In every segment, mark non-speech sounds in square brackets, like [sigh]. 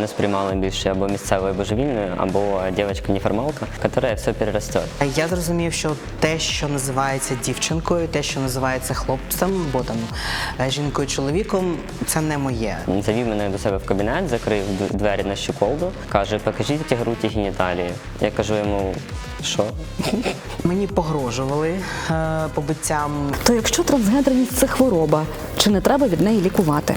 Мене сприймали більше або місцевою божевільною, або дівчинка-неформалка, яка все переросте. Я зрозумів, що те, що називається дівчинкою, те, що називається хлопцем, або там е, жінкою, чоловіком, це не моє. Завів мене до себе в кабінет, закрив двері на щеколду, каже, покажіть ті груді геніталії. Я кажу йому, що? [laughs] Мені погрожували е, побиттям. То якщо трансгендерність це хвороба, чи не треба від неї лікувати?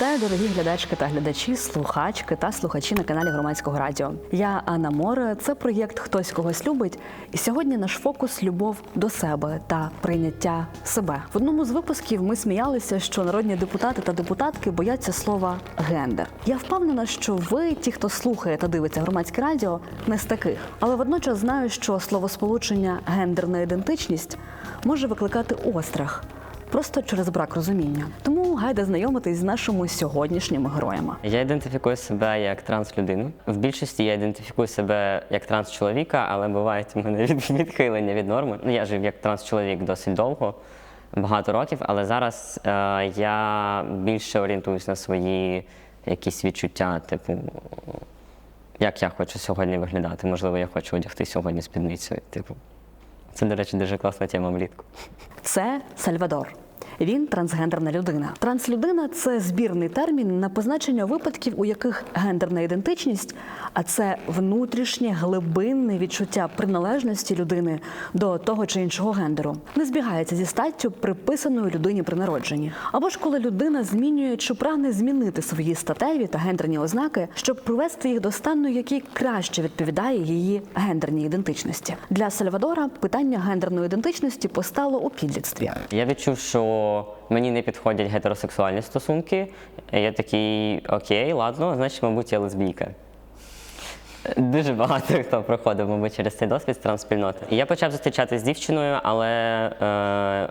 Вітаю, дорогі глядачки та глядачі, слухачки та слухачі на каналі Громадського радіо. Я Анна Море. Це проєкт Хтось когось любить. І сьогодні наш фокус любов до себе та прийняття себе. В одному з випусків ми сміялися, що народні депутати та депутатки бояться слова гендер. Я впевнена, що ви, ті, хто слухає та дивиться громадське радіо, не з таких. Але водночас знаю, що словосполучення гендерна ідентичність може викликати острах просто через брак розуміння. Тому гайда знайомитись з нашими сьогоднішніми героями. Я ідентифікую себе як транслюдину. В більшості я ідентифікую себе як транс-чоловіка, але бувають у мене [laughs] відхилення від норми. Ну, я жив як транс-чоловік досить довго, багато років, але зараз е, я більше орієнтуюсь на свої якісь відчуття, типу. Як я хочу сьогодні виглядати? Можливо, я хочу одягти сьогодні спідницю. Типу, це, до речі, дуже класна тема влітку. Це Сальвадор. Він трансгендерна людина. Транслюдина це збірний термін на позначення випадків, у яких гендерна ідентичність, а це внутрішнє глибинне відчуття приналежності людини до того чи іншого гендеру, не збігається зі статтю, приписаною людині при народженні. Або ж коли людина змінює чи прагне змінити свої статеві та гендерні ознаки, щоб привести їх до стану, який краще відповідає її гендерній ідентичності. Для Сальвадора питання гендерної ідентичності постало у підлітстві. Я відчув, що мені не підходять гетеросексуальні стосунки. Я такий, окей, ладно, значить, мабуть, я лесбійка. Дуже багато хто проходив, мабуть, через цей досвід з трансспільноти. І я почав зустрічатися з дівчиною, але е,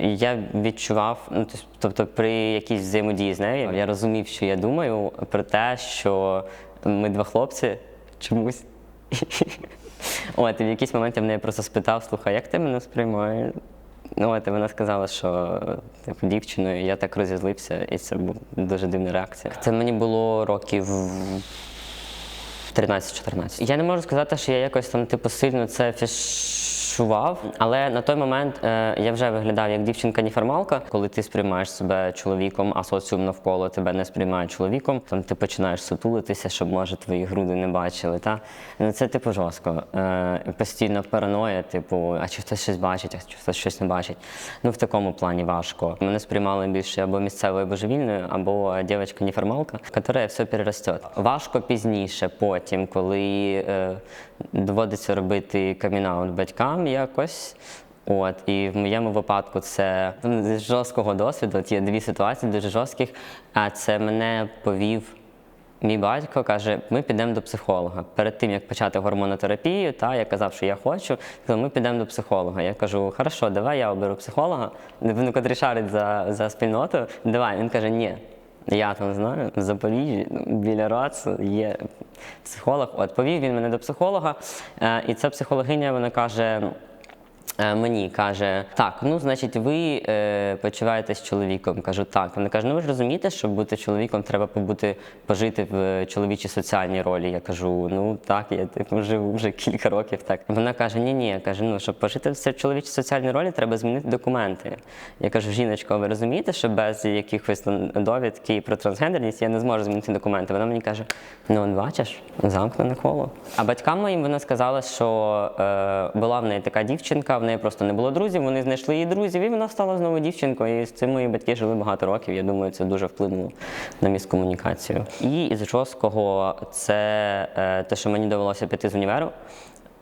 я відчував, ну, тобто при якійсь взаємодії з нею, я розумів, що я думаю про те, що ми два хлопці чомусь. [laughs] От, і в якийсь момент я в неї просто спитав, слухай, як ти мене сприймаєш? Ну, от, вона сказала, що типу, дівчиною, я так розізлився, і це була дуже дивна реакція. Це мені було років 13-14. Я не можу сказати, що я якось там типу сильно це фішував, але на той момент е, я вже виглядав як дівчинка-неформалка. Коли ти сприймаєш себе чоловіком, а соціум навколо тебе не сприймає чоловіком, там ти починаєш сутулитися, щоб може твої груди не бачили. Та ну це типу жорстко. Е, постійно параноя, типу, а чи хтось щось бачить, а чи хтось щось не бачить. Ну в такому плані важко. Мене сприймали більше або місцевою божевільною, або дівчинка-неформалка, яка все переросте. Важко пізніше, потім, коли е, доводиться робити камінаут батькам якось. От, і в моєму випадку це з жорсткого досвіду. От є дві ситуації дуже жорстких. А це мене повів Мій батько каже, ми підемо до психолога. Перед тим як почати гормонотерапію, та я казав, що я хочу, сказав, ми підемо до психолога. Я кажу, хорошо, давай я оберу психолога. Він котрий шарить за, за спільноту. Давай. Він каже, ні. Я там знаю, в Запоріжжі, біля РАЦ є психолог. От повів він мене до психолога, е, і ця психологиня вона каже. Е, Мені каже, так, ну значить, ви е, почуваєтесь чоловіком. Кажу, так. Вона каже, ну ви ж розумієте, щоб бути чоловіком, треба побути пожити в чоловічій соціальній ролі. Я кажу, ну так, я типу живу вже кілька років. Так вона каже, ні, ні, я каже, ну щоб пожити в чоловічій соціальній ролі, треба змінити документи. Я кажу, жіночко, ви розумієте, що без якихось довідки про трансгендерність я не зможу змінити документи. Вона мені каже, ну от бачиш, замкнене коло. А батькам моїм вона сказала, що е, була в неї така дівчинка, неї просто не було друзів, вони знайшли її друзів, і вона стала знову дівчинкою. І з цим мої батьки жили багато років. Я думаю, це дуже вплинуло на міськомунікацію. І із жорсткого це е, те, що мені довелося піти з універу.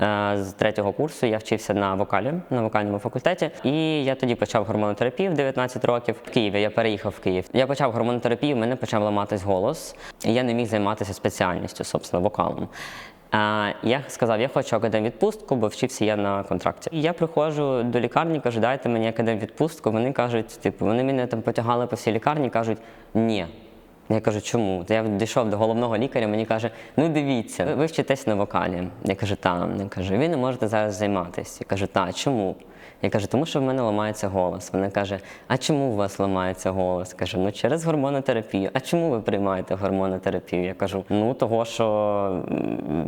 Е, З третього курсу я вчився на вокалі на вокальному факультеті, і я тоді почав гормонотерапію в 19 років в Києві. Я переїхав в Київ. Я почав гормонотерапію, в мене почав ламатись голос. І я не міг займатися спеціальністю, собственно, вокалом. Я сказав, я хочу академ-відпустку, бо вчився я на контракті. Я приходжу до лікарні, кажу, дайте мені академ-відпустку. Вони кажуть, типу, вони мене там потягали по всій лікарні, кажуть, ні, Я кажу, чому? Я дійшов до головного лікаря, мені каже, ну дивіться, ви вчитесь на вокалі. Я кажу, та. Він каже, ви не можете зараз займатися. Я кажу, та чому? Я кажу, тому що в мене ламається голос. Вона каже, а чому у вас ламається голос? Кажу, ну через гормонотерапію. А чому ви приймаєте гормонотерапію? Я кажу, ну того, що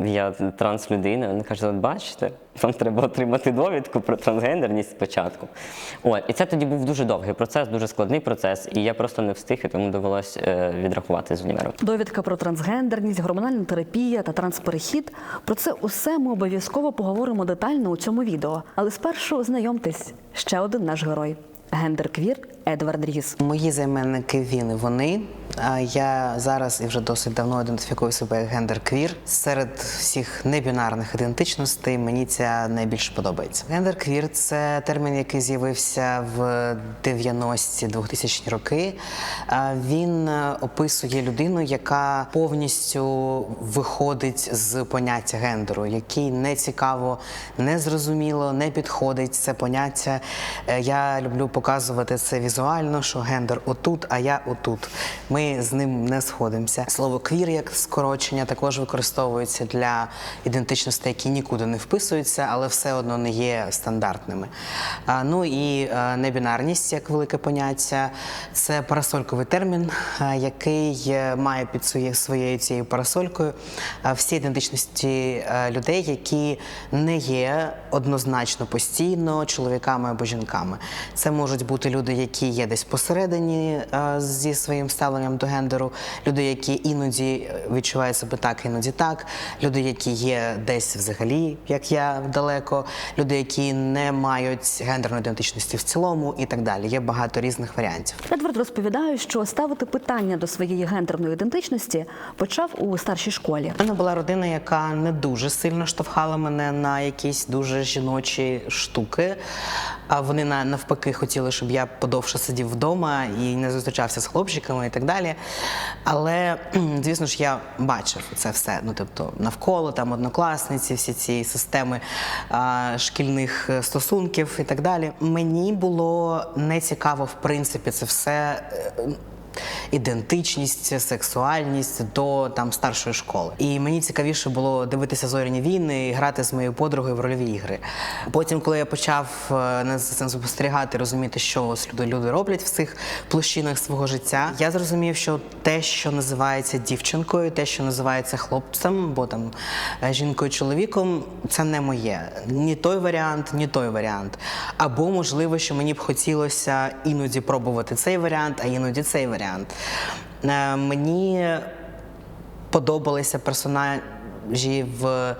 я транслюдина. Вона каже, от бачите, вам треба отримати довідку про трансгендерність спочатку. От, і це тоді був дуже довгий процес, дуже складний процес, і я просто не встиг, і тому довелось е, відрахувати з універу. Довідка про трансгендерність, гормональна терапія та трансперехід. Про це усе ми обов'язково поговоримо детально у цьому відео. Але спершу знайомтесь, ще один наш герой гендер-квір Едвард Ріс. Мої займенники він і вони. Я зараз і вже досить давно ідентифікую себе як гендер-квір. Серед всіх небінарних ідентичностей мені ця найбільше подобається. Гендер-квір це термін, який з'явився в 90-ті 2000 роки. Він описує людину, яка повністю виходить з поняття гендеру, який не цікаво, не зрозуміло, не підходить це поняття. Е, Я люблю показувати це візуально, що гендер отут, а я отут. Ми з ним не сходимося. Слово квір як скорочення також використовується для ідентичностей, які нікуди не вписуються, але все одно не є стандартними. Ну і небінарність як велике поняття це парасольковий термін, який е, має під своєю цією парасолькою всі ідентичності людей, які не є однозначно постійно чоловіками або жінками. Це можуть бути люди, які є десь посередині зі своїм ставленням до гендеру, люди, які іноді е, відчувають себе так, іноді так, люди, які є десь взагалі, як я далеко, люди, які не мають гендерної ідентичності в цілому, і так далі. Є багато різних варіантів. Едвард розповідає, що ставити питання до своєї гендерної ідентичності почав у старшій школі. У мене була родина, яка не дуже сильно штовхала мене на якісь дуже жіночі штуки. А вони на- навпаки хотіли, щоб я подовше сидів вдома і не зустрічався з хлопчиками і так далі. Але, звісно ж, я бачив це все. Ну, тобто, навколо там однокласниці, всі ці системи а, шкільних е, стосунків і так далі. Мені було не цікаво, в принципі, це все. Е, ідентичність, сексуальність до там старшої школи. І мені цікавіше було дивитися зоряні війни і грати з моєю подругою в рольові ігри. Потім, коли я почав е, на цим спостерігати, розуміти, що люди роблять в цих площинах свого життя, я зрозумів, що те, що називається дівчинкою, те, що називається хлопцем, або там е, жінкою, чоловіком, це не моє. Ні той варіант, ні той варіант. Або можливо, що мені б хотілося іноді пробувати цей варіант, а іноді цей варіант. Е, Мені подобалися персонажі в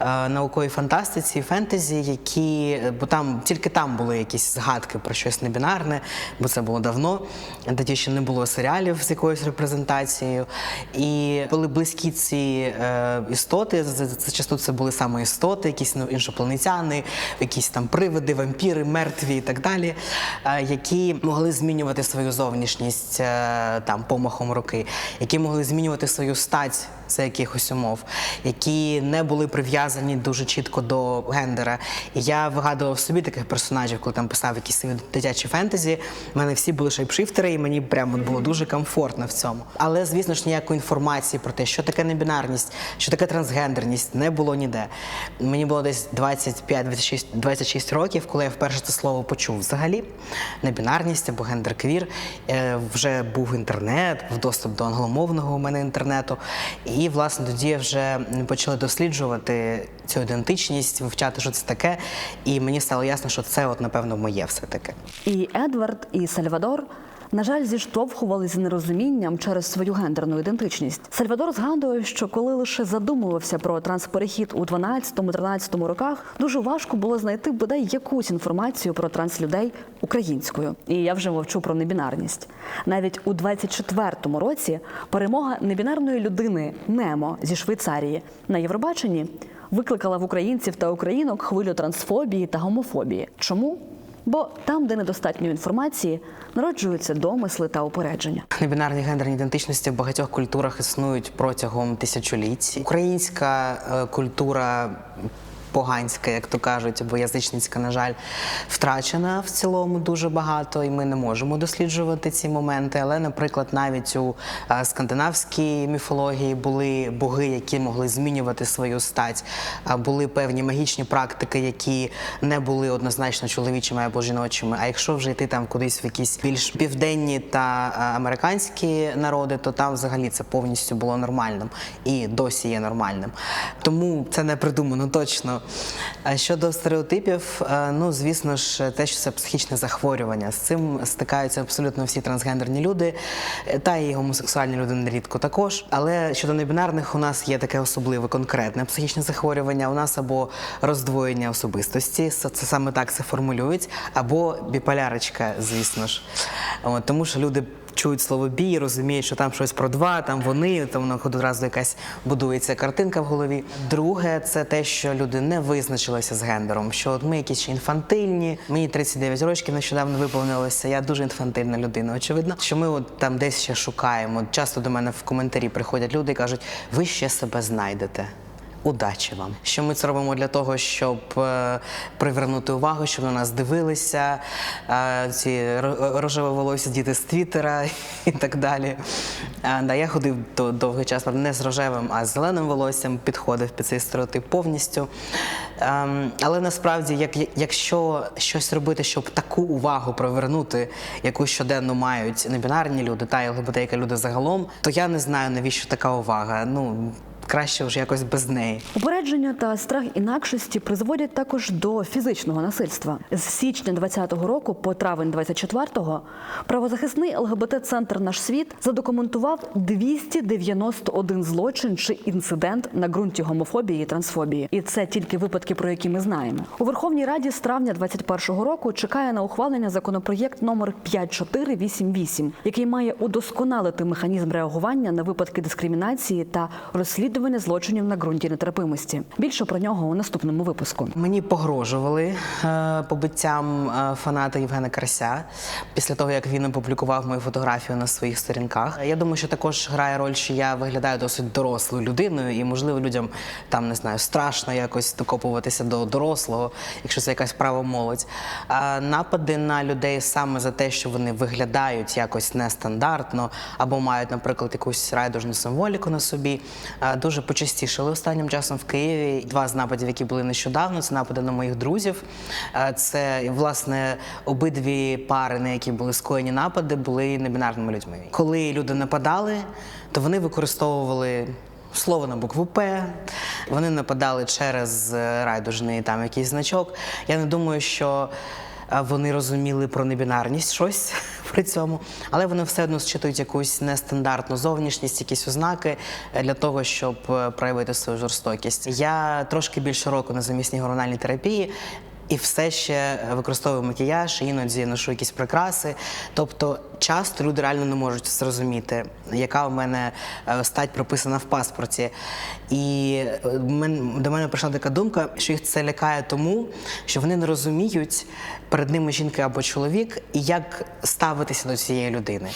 е, науковій фантастиці, фентезі, які, бо там тільки там були якісь згадки про щось небінарне, бо це було давно. Тоді ще не було серіалів з якоюсь репрезентацією. І були близькі ці е, істоти. Це часто це були саме істоти, якісь ну, іншопланетяни, якісь там привиди, вампіри, мертві і так далі, е, які могли змінювати свою зовнішність е, там помахом руки, які могли змінювати свою стать за якихось умов, які не були прив'язані дуже чітко до гендера. І я вигадував собі таких персонажів, коли там писав якісь дитячі фентезі. У мене всі були шейпшифтери, і мені прямо було дуже комфортно в цьому. Але, звісно ж, ніякої інформації про те, що таке небінарність, що таке трансгендерність, не було ніде. Мені було десь 25-26 26 років, коли я вперше це слово почув взагалі. Небінарність або гендер-квір. Е, Вже був інтернет, в доступ до англомовного у мене інтернету. І, власне, тоді вже почали досліджувати цю ідентичність, вивчати, що це таке. І мені стало ясно, що це, от, напевно, моє все таке. І Едвард, і Сальвадор. На жаль, зіштовхувалися з нерозумінням через свою гендерну ідентичність. Сальвадор згадує, що коли лише задумувався про трансперехід у 12-13 роках, дуже важко було знайти бодай якусь інформацію про транслюдей українською. І я вже мовчу про небінарність. Навіть у 24-му році перемога небінарної людини Немо зі Швейцарії на Євробаченні викликала в українців та українок хвилю трансфобії та гомофобії. Чому? Бо там, де недостатньо інформації, народжуються домисли та упередження. Небінарні гендерні ідентичності в багатьох культурах існують протягом тисячоліть. Українська е, культура поганська, як то кажуть, або язичницька, на жаль, втрачена в цілому дуже багато, і ми не можемо досліджувати ці моменти. Але, наприклад, навіть у е, скандинавській міфології були боги, які могли змінювати свою стать, були певні магічні практики, які не були однозначно чоловічими або жіночими. А якщо вже йти там кудись в якісь більш південні та е, американські народи, то там взагалі це повністю було нормальним і досі є нормальним. Тому це не придумано точно. А щодо стереотипів, е, ну звісно ж, те, що це психічне захворювання. З цим стикаються абсолютно всі трансгендерні люди, е, та і гомосексуальні люди нерідко також. Але щодо небінарних, у нас є таке особливе конкретне психічне захворювання. У нас або роздвоєння особистості, це саме так це формулюють, або біполярочка, звісно ж. От, тому що люди чують слово бій, розуміють, що там щось про два, там вони, там воно одразу якась будується картинка в голові. Друге, це те, що люди не визначилися з гендером, що от ми якісь ще інфантильні. Мені 39 років нещодавно виповнилося. Я дуже інфантильна людина. Очевидно, що ми от там десь ще шукаємо. Часто до мене в коментарі приходять люди і кажуть, ви ще себе знайдете. Удачі вам! Що ми це робимо для того, щоб е, привернути увагу, щоб на нас дивилися, е, ці рожеве волосся діти з Твіттера і так далі. Е, да, я ходив до довгий час, не з рожевим, а з зеленим волоссям, підходив під цей стереотип повністю. Ем, але насправді, як, якщо щось робити, щоб таку увагу привернути, яку щоденно мають небінарні люди та й ЛГБТ люди загалом, то я не знаю, навіщо така увага. Ну, краще вже якось без неї. Упередження та страх інакшості призводять також до фізичного насильства. З січня 20-го року по травень 24-го правозахисний ЛГБТ-центр Наш світ задокументував 291 злочин чи інцидент на ґрунті гомофобії і трансфобії. І це тільки випадки, про які ми знаємо. У Верховній Раді з травня 21-го року чекає на ухвалення законопроєкт номер 5488, який має удосконалити механізм реагування на випадки дискримінації та розслідування злочинів на ґрунті нетерпимості. Більше про нього у наступному випуску. Мені погрожували е, побиттям е, фаната Євгена Карася після того, як він опублікував мою фотографію на своїх сторінках. Я думаю, що також грає роль, що я виглядаю досить дорослою людиною, і можливо людям там не знаю, страшно якось докопуватися до дорослого, якщо це якась права молодь. А напади на людей саме за те, що вони виглядають якось нестандартно, або мають, наприклад, якусь райдужну символіку на собі, е, дуже почастішили останнім часом в Києві. Два з нападів, які були нещодавно, це напади на моїх друзів. Е, Це власне обидві пари, на які були скоєні напади, були небінарними людьми. Коли люди нападали, то вони використовували. Слово на букву П, вони нападали через е, райдужний там якийсь значок. Я не думаю, що вони розуміли про небінарність щось [laughs] при цьому, але вони все одно зчитують якусь нестандартну зовнішність, якісь ознаки е, для того, щоб е, проявити свою жорстокість. Я трошки більше року на замісній гормональній терапії. І все ще використовую макіяж, іноді ношу якісь прикраси. Тобто часто люди реально не можуть зрозуміти, яка у мене е, стать прописана в паспорті. І е, до мене прийшла така думка, що їх це лякає тому, що вони не розуміють перед ними жінка або чоловік, і як ставитися до цієї людини.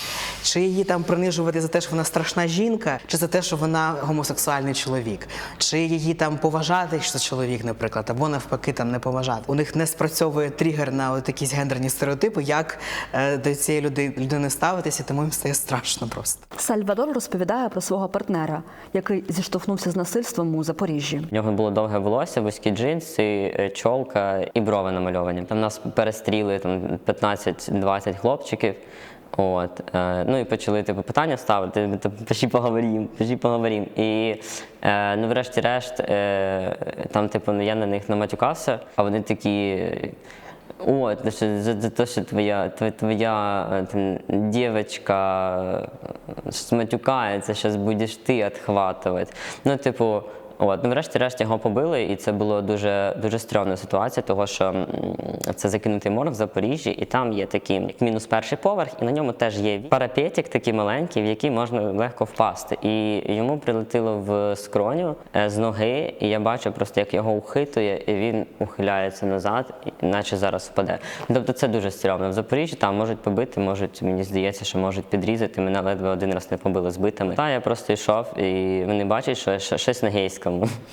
Чи її там принижувати за те, що вона страшна жінка, чи за те, що вона гомосексуальний чоловік, чи її там поважати, що чоловік, наприклад, або навпаки там не поважати. У них не спрацьовує тригер на от якісь гендерні стереотипи, як е, до цієї люди- людини ставитися, тому їм стає страшно просто. Сальвадор розповідає про свого партнера, який зіштовхнувся з насильством у Запоріжжі. В нього було довге волосся, вузькі джинси, е, чолка і брови намальовані. Там нас перестріли там 15-20 хлопчиків. От, е, ну і почали типу питання ставити, типу, піші поговорім, піші поговорім. І е, ну, врешті-решт, е, там, типу, я на них наматюкався, а вони такі. О, це за те, що твоя, твоя, твоя е, там, дівчинка е, матюкається, зараз будеш ти відхватувати. Ну, типу, от, ну, врешті-решт його побили, і це було дуже, дуже стрьомна ситуація, тому що це закинутий морг в Запоріжжі, і там є такий як мінус перший поверх, і на ньому теж є парапетик такий маленький, в який можна легко впасти. І йому прилетіло в скроню е, з ноги, і я бачу просто, як його ухитує, і він ухиляється назад, наче зараз впаде. Тобто це дуже стрьомно. В Запоріжжі там можуть побити, можуть, мені здається, що можуть підрізати. Мене ледве один раз не побили з битами. Та я просто йшов, і вони бачать, що щось на гейському. по-іншому.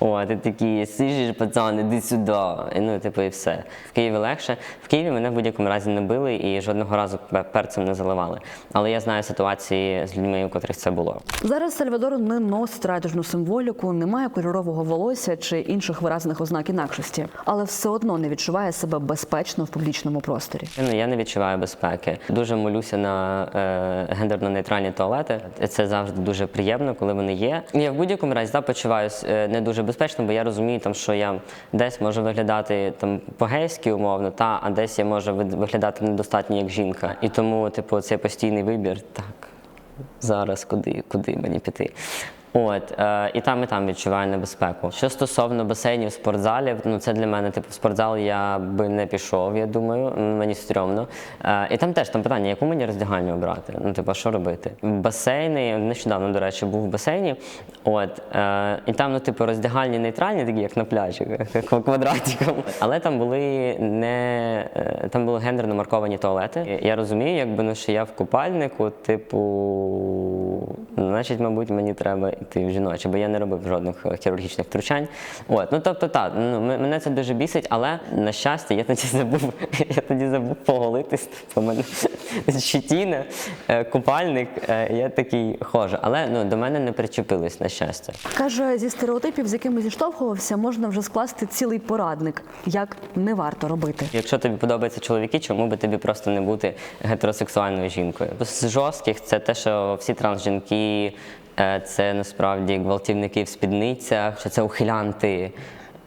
От, такі, сижиш, пацан, іди сюди. І, ну, типу, і все. В Києві легше. В Києві мене в будь-якому разі не били і жодного разу перцем не заливали. Але я знаю ситуації з людьми, у котрих це було. Зараз Сальвадор не носить райдужну символіку, не має кольорового волосся чи інших виразних ознак інакшості, але все одно не відчуває себе безпечно в публічному просторі. Ну, я не відчуваю безпеки. Дуже молюся на е, гендерно-нейтральні туалети. Це завжди дуже приємно, коли вони є. Я в будь-якому разі да, почуваюсь е, не дуже безпечно, бо я розумію, там, що я десь можу виглядати там по-гейськи умовно, та, а десь я можу виглядати недостатньо як жінка. І тому, типу, цей постійний вибір, так, зараз куди, куди мені піти. От, е, і там, і там відчуваю небезпеку. Що стосовно басейнів, спортзалів, ну це для мене, типу, спортзал я би не пішов, я думаю, мені стрьомно. Е, і там теж там питання, яку мені роздягальню обрати? Ну, типу, що робити? Басейни, нещодавно, до речі, був в басейні. От, е, і там, ну, типу, роздягальні нейтральні, такі, як на пляжі, [laughs] квадратиком. Але там були не е, там були гендерно марковані туалети. Я розумію, якби ну, що я в купальнику, типу, значить, мабуть, мені треба йти в жіноче, бо я не робив жодних е, хірургічних втручань. От, ну тобто, так, ну мене це дуже бісить, але на щастя, я тоді забув, [laughs] я тоді забув поголитись. Типу, у мене [laughs] щетіна, е, купальник, е, я такий ходжу. Але ну до мене не причепились на щастя. Каже, зі стереотипів, з якими зіштовхувався, можна вже скласти цілий порадник, як не варто робити. Якщо тобі подобаються чоловіки, чому би тобі просто не бути гетеросексуальною жінкою? З жорстких це те, що всі трансжінки це насправді гвалтівники в спідницях, що це ухилянти.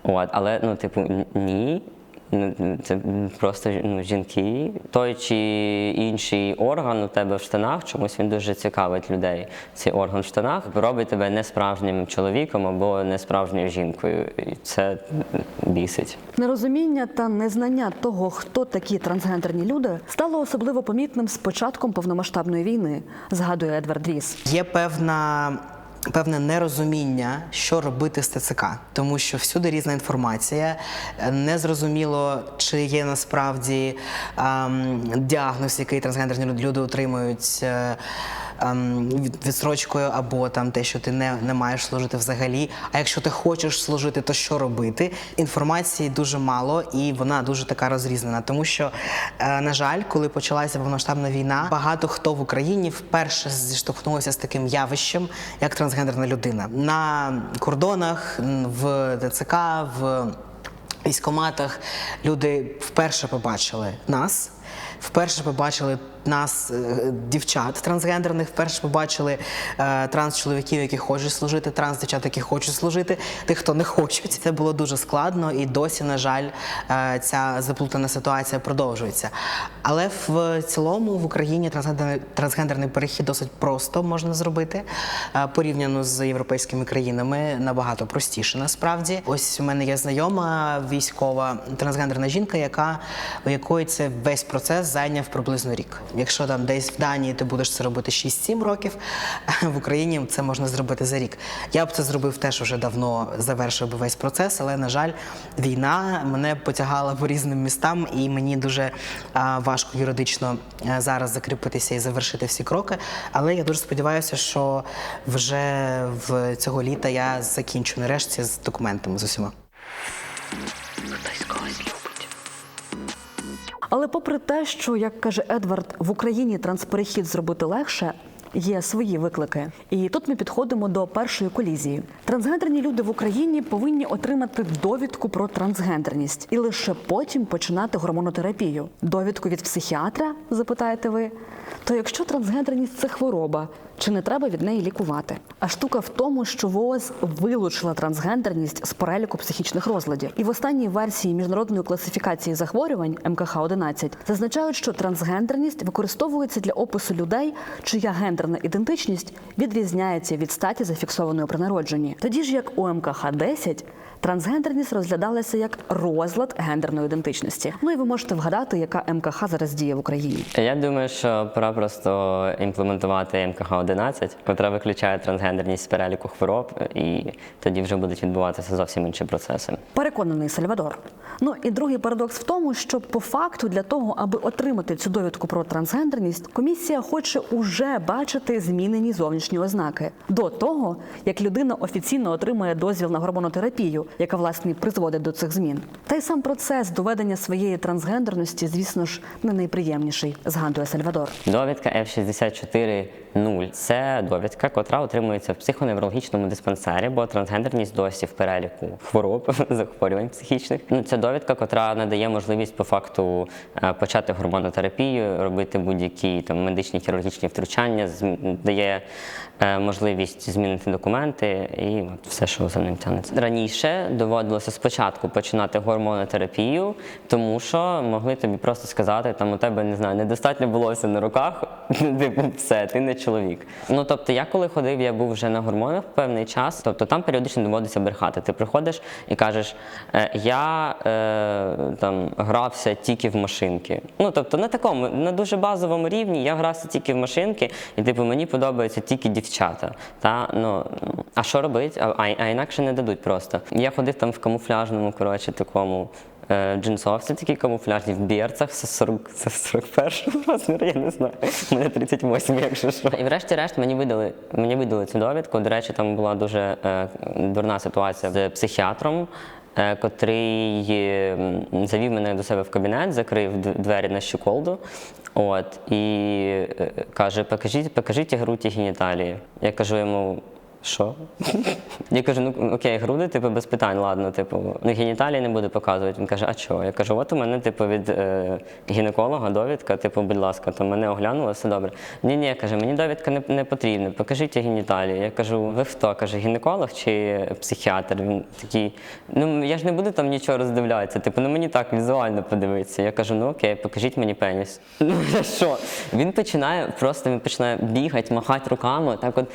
От, але ну, типу, ні. Ну, Це просто ну, жінки. Той чи інший орган у тебе в штанах, чомусь він дуже цікавить людей. Цей орган в штанах робить тебе несправжнім чоловіком або несправжньою жінкою. І це бісить. Нерозуміння та незнання того, хто такі трансгендерні люди, стало особливо помітним з початком повномасштабної війни, згадує Едвард Ріс. Є певна. Певне нерозуміння, що робити з ТЦК, тому що всюди різна інформація. Незрозуміло, чи є насправді ем, діагноз, який трансгендерні люди отримують е, ем, відстрочкою, або там те, що ти не, не маєш служити взагалі. А якщо ти хочеш служити, то що робити? Інформації дуже мало і вона дуже така розрізнена. Тому що, е, на жаль, коли почалася повномасштабна війна, багато хто в Україні вперше зіштовхнувся з таким явищем, як трансгендерна людина на кордонах, в ТЦК, в військоматах. Люди вперше побачили нас. Вперше побачили нас, е, дівчат трансгендерних, вперше побачили е, транс-чоловіків, які хочуть служити, транс-дівчат, які хочуть служити, тих, хто не хочуть. Це було дуже складно, і досі, на жаль, е, ця заплутана ситуація продовжується. Але в цілому в Україні трансгендерний, трансгендерний перехід досить просто можна зробити е, порівняно з європейськими країнами набагато простіше насправді. Ось у мене є знайома військова трансгендерна жінка, яка у якої це весь процес зайняв приблизно рік. Якщо там десь в Данії ти будеш це робити 6-7 років, [laughs] в Україні це можна зробити за рік. Я б це зробив теж уже давно, завершив би весь процес, але на жаль, війна мене потягала по різним містам, і мені дуже важко юридично а, зараз закріпитися і завершити всі кроки. Але я дуже сподіваюся, що вже в цього літа я закінчу нарешті з документами з усіма. Але попри те, що, як каже Едвард, в Україні трансперехід зробити легше. Є свої виклики, і тут ми підходимо до першої колізії. Трансгендерні люди в Україні повинні отримати довідку про трансгендерність і лише потім починати гормонотерапію. Довідку від психіатра, запитаєте ви. То якщо трансгендерність це хвороба, чи не треба від неї лікувати? А штука в тому, що ВООЗ вилучила трансгендерність з переліку психічних розладів. І в останній версії міжнародної класифікації захворювань МКХ 11 зазначають, що трансгендерність використовується для опису людей, чия гендерна ідентичність відрізняється від статі, зафіксованої при народженні. Тоді ж як у МКХ 10 Трансгендерність розглядалася як розлад гендерної ідентичності. Ну і ви можете вгадати, яка МКХ зараз діє в Україні. Я думаю, що пора просто імплементувати МКХ 11, котра виключає трансгендерність з переліку хвороб, і тоді вже будуть відбуватися зовсім інші процеси. Переконаний Сальвадор. Ну і другий парадокс в тому, що по факту для того, аби отримати цю довідку про трансгендерність, комісія хоче уже бачити змінені зовнішні ознаки до того, як людина офіційно отримує дозвіл на гормонотерапію, яка власне призводить до цих змін. Та й сам процес доведення своєї трансгендерності, звісно ж, не найприємніший, згадує Сальвадор. Довідка F64.0 – це довідка, котра отримується в психоневрологічному диспансері, бо трансгендерність досі в переліку хвороб, [laughs] захворювань психічних. Ну, це довідка, котра надає можливість по факту е, почати гормонотерапію, робити будь-які там медичні хірургічні втручання, дає можливість змінити документи і от все, що за ним тягнеться. Раніше доводилося спочатку починати гормонотерапію, тому що могли тобі просто сказати, там у тебе не знаю, недостатньо волосся на руках, [laughs] типу, все, ти не чоловік. Ну тобто, я коли ходив, я був вже на гормонах певний час, тобто там періодично доводиться брехати. Ти приходиш і кажеш, «Е, я е, там грався тільки в машинки. Ну тобто на такому, на дуже базовому рівні я грався тільки в машинки, і типу мені подобаються тільки дівчата. Та ну а що робити? А, а інакше не дадуть просто. Я ходив там в камуфляжному, коротше, такому. е, Джинсовці такі камуфляжні в бірцях, це 40, це 41 [laughs] розмір, я не знаю. У мене 38, якщо що. І врешті-решт мені видали, мені видали цю довідку. До речі, там була дуже е, дурна ситуація з психіатром. Е, Котрий завів мене до себе в кабінет, закрив двері на щеколду, от і е, каже: покажіть, покажіть гру ті геніталії. Я кажу йому, що? [laughs] Я кажу, ну окей, груди, типу, без питань, ладно, типу, ну геніталії не буду показувати. Він каже, а чого? Я кажу, от у мене, типу, від е, гінеколога довідка, типу, будь ласка, там мене оглянули, все добре. Ні, ні, каже, мені довідка не, не потрібна, покажіть геніталії. Я кажу, ви хто? каже, гінеколог чи психіатр? Він такий, ну я ж не буду там нічого роздивлятися. Типу, ну мені так візуально подивитися. Я кажу, ну окей, покажіть мені пеніс. [laughs] Ну я що? Він починає просто він починає бігати, махати руками, так от,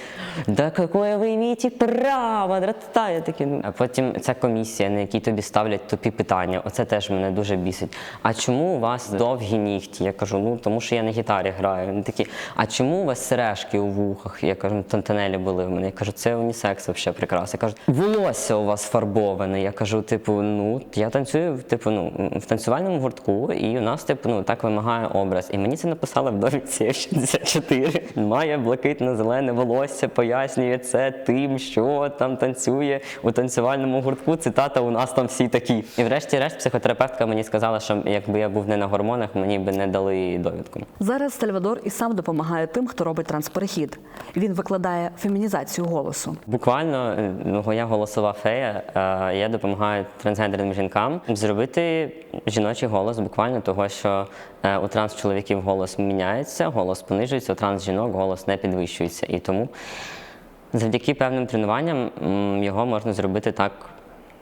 да какое ви маєте право, дра-та-та». Я ну. А потім ця комісія, на якій тобі ставлять тупі питання, оце теж мене дуже бісить. А чому у вас довгі нігті? Я кажу, ну тому що я на гітарі граю. Вони такі, а чому у вас сережки у вухах? Я кажу, тонтанелі були в мене. Я кажу, це унісекс взагалі прекрасно. Я кажу, волосся у вас фарбоване. Я кажу, типу, ну я танцюю типу, ну, в танцювальному гуртку, і у нас, типу, ну так вимагає образ. І мені це написали в довідці 64. Має блакитно-зелене волосся, пояснює це тим, що там танцює у танцювальному гуртку. Цитата у нас там всі такі. І врешті-решт психотерапевтка мені сказала, що якби я був не на гормонах, мені би не дали довідку. Зараз Сальвадор і сам допомагає тим, хто робить трансперехід. Він викладає фемінізацію голосу. Буквально е, ну, я голосова фея. е, Я допомагаю трансгендерним жінкам зробити жіночий голос, буквально того, що е, у транс-чоловіків голос міняється, голос понижується, у транс-жінок голос не підвищується. І тому завдяки певним тренуванням його можна зробити так,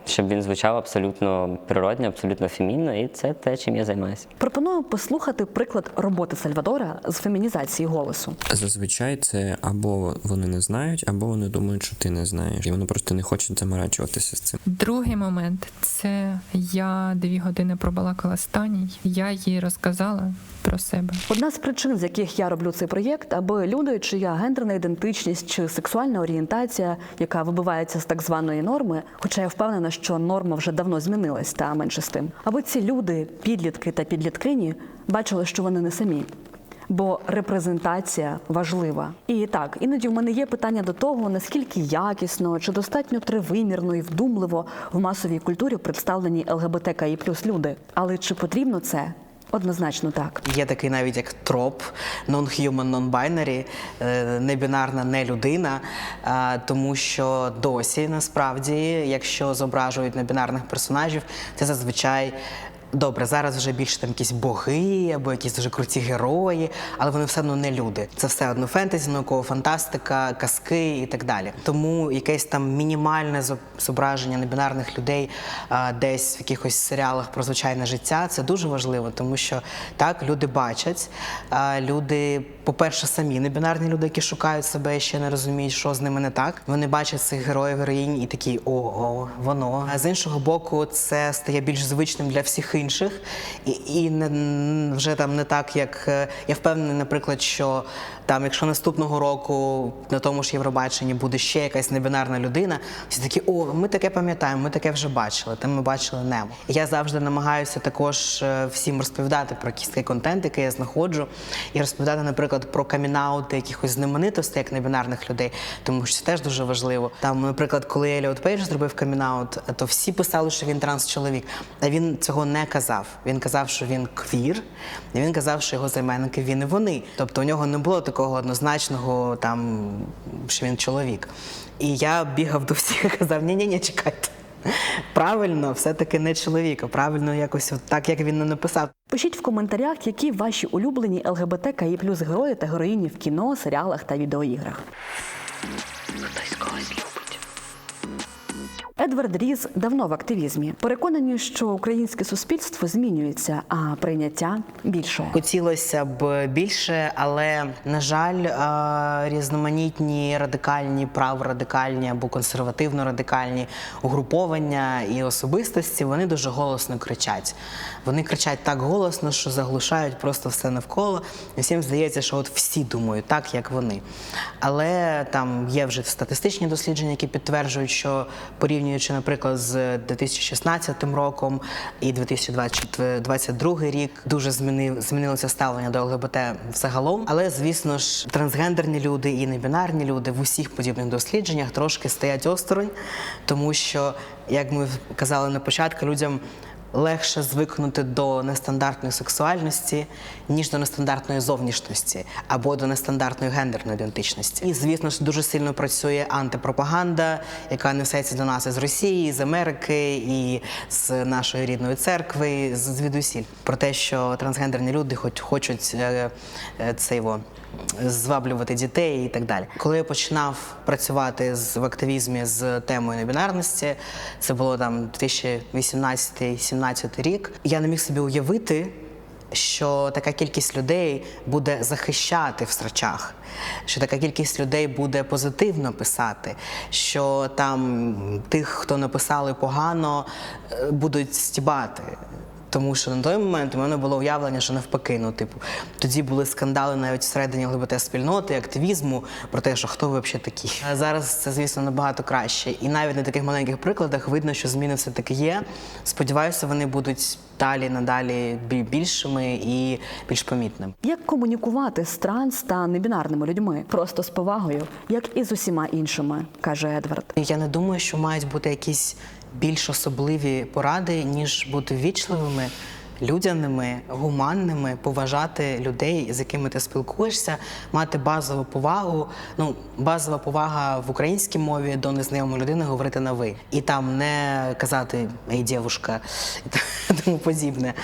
щоб він звучав абсолютно природньо, абсолютно фемінно, і це те, чим я займаюся. Пропоную послухати приклад роботи Сальвадора з фемінізації голосу. Зазвичай це або вони не знають, або вони думають, що ти не знаєш, і вони просто не хочуть заморачуватися з цим. Другий момент це я дві години пробалакала з Таній. Я їй розказала про себе. Одна з причин, з яких я роблю цей проєкт, аби люди, чия гендерна ідентичність чи сексуальна орієнтація, яка вибивається з так званої норми, хоча я впевнена, що норма вже давно змінилась, та менше з тим, аби ці люди, підлітки та підліткині, бачили, що вони не самі. Бо репрезентація важлива. І так, іноді в мене є питання до того, наскільки якісно чи достатньо тривимірно і вдумливо в масовій культурі представлені ЛГБТКІ плюс люди. Але чи потрібно це? Однозначно так. Є такий навіть як троп non-human, non-binary, е, небінарна не людина, е, тому що досі насправді, якщо зображують небінарних персонажів, це зазвичай. Добре, зараз вже більше там якісь боги або якісь дуже круті герої, але вони все одно не люди. Це все одно фентезі, наукова фантастика, казки і так далі. Тому якесь там мінімальне зо- зображення небінарних людей а, десь в якихось серіалах про звичайне життя це дуже важливо, тому що так люди бачать. А, люди, по-перше, самі небінарні люди, які шукають себе ще не розуміють, що з ними не так. Вони бачать цих героїв, героїнь і такі ого, воно. А з іншого боку, це стає більш звичним для всіх інших, і, і не, вже там не так, як е, я впевнений, наприклад, що там, якщо наступного року на тому ж Євробаченні буде ще якась небінарна людина, всі такі, о, ми таке пам'ятаємо, ми таке вже бачили. Там ми бачили немо. Я завжди намагаюся також е, всім розповідати про якийсь такий контент, який я знаходжу, і розповідати, наприклад, про камінаути якихось знаменитостей, як небінарних людей, тому що це теж дуже важливо. Там, наприклад, коли Еліот Пейдж зробив камінаут, то всі писали, що він транс-чоловік, а він цього не казав. Він казав, що він квір, і він казав, що його займенники він і вони. Тобто у нього не було такого однозначного, там що він чоловік. І я бігав до всіх і [laughs] казав: ні, ні, ні, чекайте. Правильно, все-таки не чоловік, а правильно якось от так, як він не написав. Пишіть в коментарях, які ваші улюблені ЛГБТКІ плюс герої та героїні в кіно, серіалах та відеоіграх. Хтось когось любить. Едвард Різ давно в активізмі. Переконані, що українське суспільство змінюється, а прийняття більше. Хотілося б більше, але на жаль, різноманітні радикальні, праворадикальні або консервативно-радикальні угруповання і особистості вони дуже голосно кричать. Вони кричать так голосно, що заглушають просто все навколо. І всім здається, що от всі думають так, як вони. Але там є вже статистичні дослідження, які підтверджують, що порівнюючи, наприклад, з 2016 роком і 2022 рік, дуже змінив, змінилося ставлення до ЛГБТ взагалом. Але звісно ж, трансгендерні люди і небінарні люди в усіх подібних дослідженнях трошки стоять осторонь, тому що, як ми казали на початку, людям. Легше звикнути до нестандартної сексуальності, ніж до нестандартної зовнішності або до нестандартної гендерної ідентичності. І звісно ж дуже сильно працює антипропаганда, яка несеться до нас із Росії, з Америки і з нашої рідної церкви, звідусіль про те, що трансгендерні люди хоч хочуть е, е, цей во зваблювати дітей і так далі. Коли я починав працювати з, в активізмі з темою небінарності, це було там 2018-17 рік, я не міг собі уявити, що така кількість людей буде захищати в срачах, що така кількість людей буде позитивно писати, що там тих, хто написали погано, е, будуть стібати. Тому що на той момент у мене було уявлення, що навпаки, ну типу, тоді були скандали навіть всередині ЛГБТ спільноти, активізму про те, що хто ви взагалі такі. А зараз це, звісно, набагато краще. І навіть на таких маленьких прикладах видно, що зміни все таки є. Сподіваюся, вони будуть далі надалі більшими і більш помітними. Як комунікувати з транс та небінарними людьми? Просто з повагою, як і з усіма іншими, каже Едвард. Я не думаю, що мають бути якісь більш особливі поради, ніж бути ввічливими, людяними, гуманними, поважати людей, з якими ти спілкуєшся, мати базову повагу. Ну, базова повага в українській мові до незнайомої людини говорити на ви. І там не казати ей, дівушка і [laughs] тому подібне.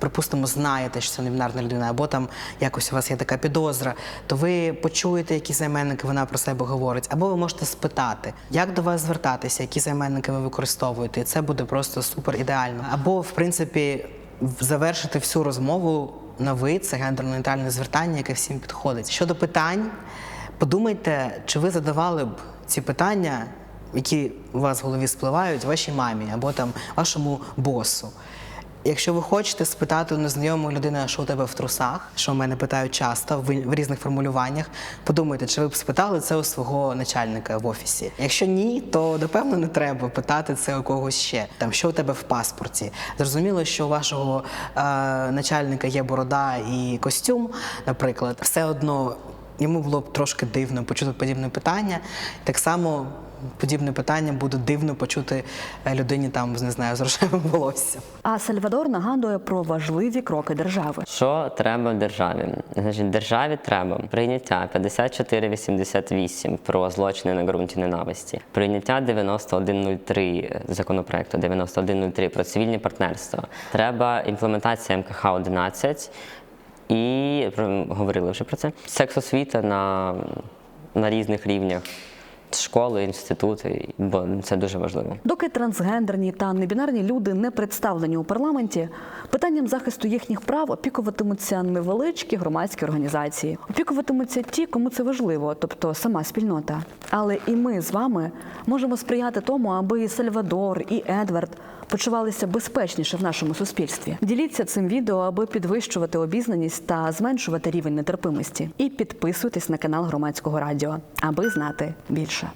Припустимо, знаєте, що це невінарна людина, або там якось у вас є така підозра, то ви почуєте, які займенники вона про себе говорить, або ви можете спитати, як до вас звертатися, які займенники ви використовуєте. І це буде просто супер ідеально. Або, в принципі, завершити всю розмову на ви, це гендерно-нейтральне звертання, яке всім підходить. Щодо питань, подумайте, чи ви задавали б ці питання, які у вас в голові спливають, вашій мамі або там вашому босу. Якщо ви хочете спитати у незнайомої людини, що у тебе в трусах, що в мене питають часто в, в різних формулюваннях, подумайте, чи ви б спитали це у свого начальника в офісі. Якщо ні, то напевно не треба питати це у когось ще. Там що у тебе в паспорті. Зрозуміло, що у вашого е, начальника є борода і костюм, наприклад, все одно йому було б трошки дивно почути подібне питання. Так само подібне питання буде дивно почути е, людині там, не знаю, з рожевим [laughs] волоссям. А Сальвадор нагадує про важливі кроки держави. Що треба державі? Значить, державі треба прийняття 5488 про злочини на ґрунті ненависті, прийняття 9103 законопроекту 9103 про цивільне партнерство. Треба імплементація МКХ 11 і про- говорили вже про це. Секс освіта на, на різних рівнях. Школи, інститути, бо це дуже важливо. Доки трансгендерні та небінарні люди не представлені у парламенті, питанням захисту їхніх прав опікуватимуться невеличкі громадські організації. Опікуватимуться ті, кому це важливо, тобто сама спільнота. Але і ми з вами можемо сприяти тому, аби і Сальвадор, і Едвард почувалися безпечніше в нашому суспільстві. Діліться цим відео, аби підвищувати обізнаність та зменшувати рівень нетерпимості. І підписуйтесь на канал громадського радіо, аби знати більше.